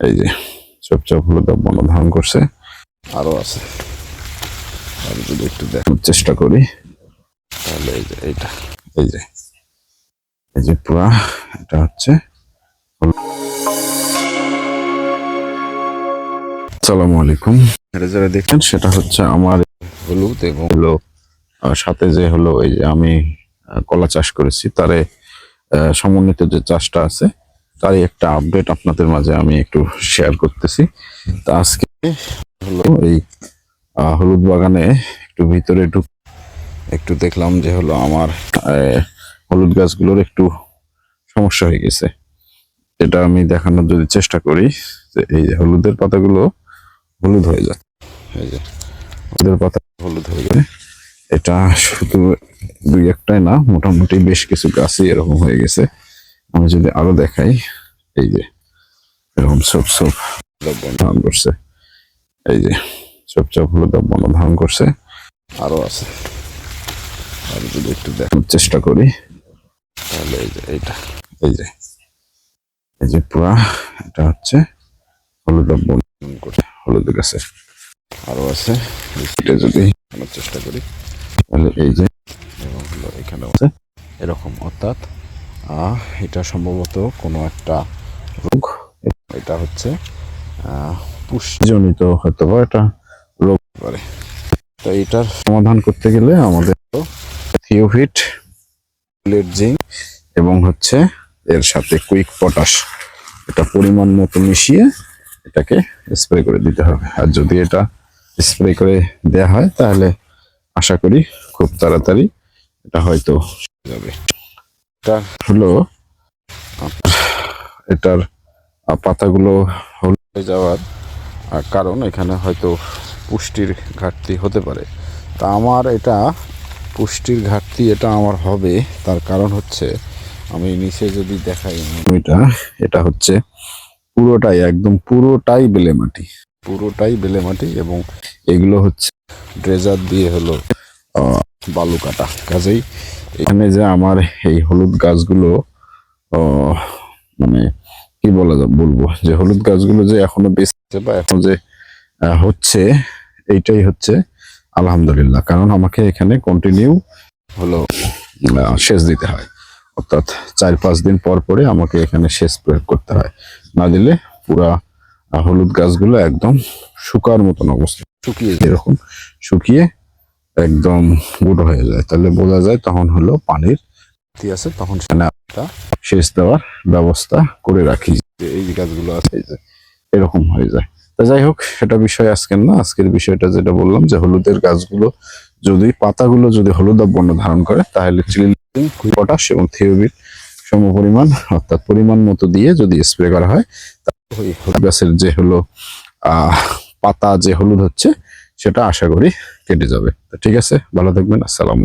এই যে চুপচাপ হলুদ বন ধারণ করছে। আরও আছে। আমি যদি একটু দেখার চেষ্টা করি, তাহলে এই যে এইটা, এই যে এই যে পুরা, এটা হচ্ছে আসসালামু আলাইকুম। এটা যারা দেখছেন, সেটা হচ্ছে আমার হলুদ এবং হলো সাথে যে হলো, এই যে আমি কলা চাষ করেছি, তারে সমন্বিত যে চাষটা আছে তারই একটা আপডেট আপনাদের মাঝে আমি একটু শেয়ার করতেছি। তা আজকে হলো এই হলুদ বাগানে একটু ভিতরে ঢুক, একটু দেখলাম যে হলো আমার হলুদ গাছগুলোর একটু সমস্যা হয়ে গেছে। এটা আমি দেখানোর যদি চেষ্টা করি, যে এই হলুদের পাতাগুলো হলুদ হয়ে যায় এই যে হলুদের পাতা হলুদ হয়ে যায় এটা শুধু দুই একটাই না, মোটামুটি বেশ কিছু গাছই এরকম হয়ে গেছে। আমি যদি আরও দেখাই, এই যে, এরকম সব সব ধারণ করছে, এই যে সব সব হলুদ বন ধারণ করছে, আরও আছে। আমি যদি একটু দেখানোর চেষ্টা করি, তাহলে এই যে, এইটা, এই যে এই যে পুরা, এটা হচ্ছে হলুদ বন করে হলুদ গাছের আরও আছে এটা যদি চেষ্টা করি, তাহলে এই যে এখানে আছে, এরকম, অর্থাৎ এটা সম্ভবত কোনো একটা রোগ। এটা হচ্ছে পুষ্টিজনিত হয়তো বা এটা রোগ পারে। তো এটার সমাধান করতে গেলে আমাদের থিওভিট জিঙ্ক এবং হচ্ছে এর সাথে কুইক পটাশ, এটা পরিমাণ মতো মিশিয়ে এটাকে স্প্রে করে দিতে হবে। আর যদি এটা স্প্রে করে দেয়া হয়, তাহলে আশা করি খুব তাড়াতাড়ি এটা হয়তো যাবে। এটা হলো এটার পাতাগুলো হয়ে যাওয়ার কারণ এখানে হয়তো পুষ্টির ঘাটতি হতে পারে। তা আমার এটা পুষ্টির ঘাটতি এটা আমার হবে, তার কারণ হচ্ছে আমি নিচে যদি দেখাই এটা এটা হচ্ছে পুরোটাই, একদম পুরোটাই বেলে মাটি। পুরোটাই বেলে মাটি এবং এগুলো হচ্ছে ড্রেজার দিয়ে হলো বালু কাটা কাজেই এখানে যে আমার এই হলুদ গাছগুলো মানে কি বলা বলব? যে হলুদ গাছগুলো যে এখনও বেঁচেছে বা এখন যে হচ্ছে, এইটাই হচ্ছে আলহামদুলিল্লাহ। কারণ আমাকে এখানে কন্টিনিউ হলো সেচ দিতে হয়। অর্থাৎ চার পাঁচ দিন পর পরে আমাকে এখানে সেচ প্রয়োগ করতে হয়। না দিলে পুরা হলুদ গাছগুলো একদম শুকার মতন অবস্থা। শুকিয়ে এরকম শুকিয়ে একদম গুঁড়ো হয়ে যায়। তাহলে বোঝা যায় তখন হলো পানির আছে, তখন সেখানে সেচ দেওয়ার ব্যবস্থা করে রাখি যে এই গাছগুলো আছে যে এরকম হয়ে যায়। তা যাই হোক, সেটা বিষয় আজকের না। আজকের বিষয়টা যেটা বললাম যে হলুদের গাছগুলো যদি, পাতাগুলো যদি হলুদ বর্ণ ধারণ করে, তাহলে চিলিং পটাশ এবং থিওবিট সম পরিমাণ অর্থাৎ পরিমাণ মতো দিয়ে যদি স্প্রে করা হয় গাছের যে হলো পাতা যে হলুদ হচ্ছে সেটা আশা করি কেটে যাবে। তো ঠিক আছে ভালো থাকবেন আসসালাম